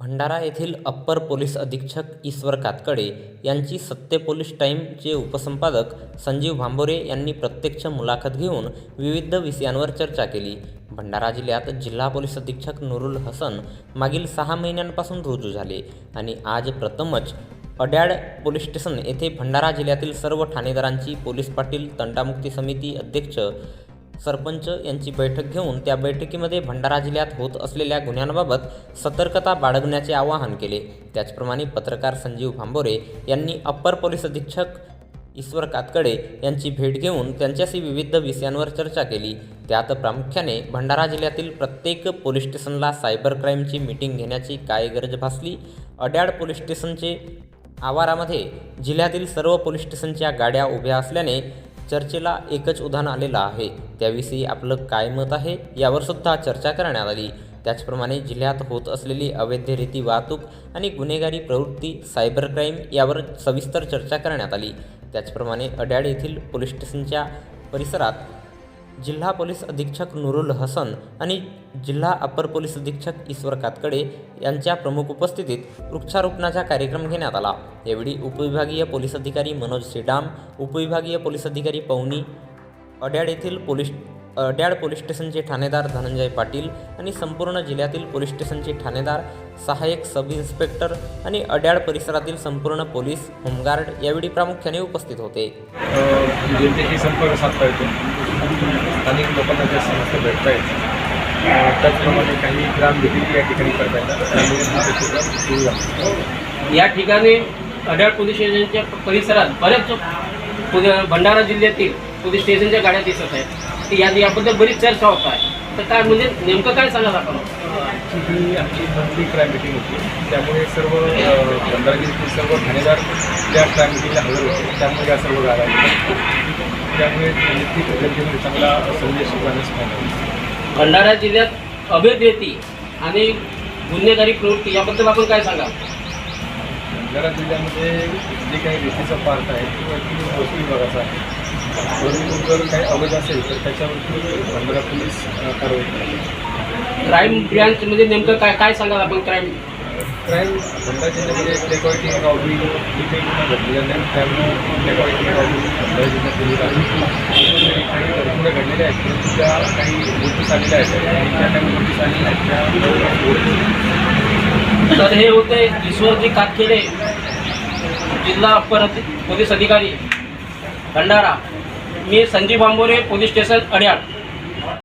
भंडारा येथील upper police अधीक्षक ईश्वर कातकडे यांची सत्य पोलीस टाईमचे उपसंपादक संजीव भांबोरे यांनी प्रत्यक्ष मुलाखत घेऊन विविध विषयांवर चर्चा केली. भंडारा जिल्ह्यात जिल्हा पोलीस अधीक्षक नुरुल हसन मागील सहा महिन्यांपासून रुजू झाले आणि आज प्रथमच अड्याड पोलीस स्टेशन येथे भंडारा जिल्ह्यातील सर्व ठाणेदारांची पोलीस पाटील तंटामुक्ती समिती अध्यक्ष सरपंच यांची बैठक घेऊन त्या बैठकीमध्ये भंडारा जिल्ह्यात होत असलेल्या गुन्ह्यांबाबत सतर्कता बाळगण्याचे आवाहन केले. त्याचप्रमाणे पत्रकार संजीव भांबोरे यांनी अप्पर पोलीस अधीक्षक ईश्वर कातकडे यांची भेट घेऊन त्यांच्याशी विविध विषयांवर चर्चा केली. त्यात प्रामुख्याने भंडारा जिल्ह्यातील प्रत्येक पोलीस स्टेशनला सायबर क्राईमची मीटिंग घेण्याची काय गरज भासली अड्याळ पोलीस स्टेशनचे आवारामध्ये जिल्ह्यातील सर्व पोलीस स्टेशनच्या गाड्या उभ्या असल्याने चर्चेला एकच उदाहरण आलेलं आहे. त्याविषयी आपलं काय मत आहे यावर सुद्धा चर्चा करण्यात आली. त्याचप्रमाणे जिल्ह्यात होत असलेली अवैधरीती वाहतूक आणि गुन्हेगारी प्रवृत्ती सायबर क्राईम यावर सविस्तर चर्चा करण्यात आली. त्याचप्रमाणे अड्याळ येथील पोलीस स्टेशनच्या परिसरात जिल्हा पोलीस अधीक्षक नुरुल हसन आणि जिल्हा अपर पोलीस अधीक्षक ईश्वर कातकडे यांच्या प्रमुख उपस्थितीत वृक्षारोपणाचा कार्यक्रम घेण्यात आला. यावेळी उपविभागीय पोलीस अधिकारी मनोज श्रीडाम उपविभागीय पोलीस अधिकारी पवनी अड्याळ येथील पोलीस अड्याळ पोलीस स्टेशनचे ठाणेदार धनंजय पाटील आणि संपूर्ण जिल्ह्यातील पोलीस स्टेशनचे ठाणेदार सहाय्यक सब इन्स्पेक्टर आणि अड्याळ परिसरातील संपूर्ण पोलीस होमगार्ड यावेळी प्रामुख्याने उपस्थित होते. जनतेशी संपर्क साधता येतो. स्थानिक लोकांना ज्या समस्या भेटता अ, त्याचप्रमाणे काही ग्राम देखील या ठिकाणी करता येतात त्यामुळे सुद्धा सुरू झाला. या ठिकाणी अड्याळ पोलीस स्टेशनच्या परिसरात बऱ्याच भंडारा जिल्ह्यातील पोलीस स्टेशनच्या गाड्या दिसत आहेत. या याबद्दल बरीच चर्चा होत आहे. तर काय म्हणजे नेमकं काय सांगाल आपण ही आमची मंथली क्राईम मिटिंग होती. त्यामुळे सर्व भंडारा जिल्ह्यातील सर्व ठाणेदार त्या क्राईम मिटिंगला हजर होते. त्यामुळे या सर्व गाड्या. त्यामुळे चांगला संदेश भंडारा जिल्ह्यात अवैध रेती आणि गुन्हेगारी प्रवृत्ती याबद्दल आपण काय सांगाल? भंडारा जिल्ह्यामध्ये जे काही रेतीचा पार्ट आहे किंवा विभागाचा आहे. जर काही अवैध असेल तर त्याच्यावरती भंडारा पोलीस कारवाई करतात क्राईम ब्रँच म्हणजे नेमकं काय काय सांगाल आपण? क्राईम क्राईम भंडारा जिल्ह्यामध्ये डेकॉइटी रॉबरी ही घडलेल्या गुन्हा घडलेला नाही त्यामुळे डेकॉइटी रॉबरी भंडारा जिल्ह्यात दिली आहे काही गुन्हे घडलेले आहेत त्या काही नोटीस आलेल्या आहेत आणि त्या काही नोटीस आलेल्या आहेत तर हे होते ईश्वरजी कातखेडे जिल्हा अप्पर पोलीस अधिकारी भंडारा. मी संजीव बांबोरे पोलीस स्टेशन अड्याळ.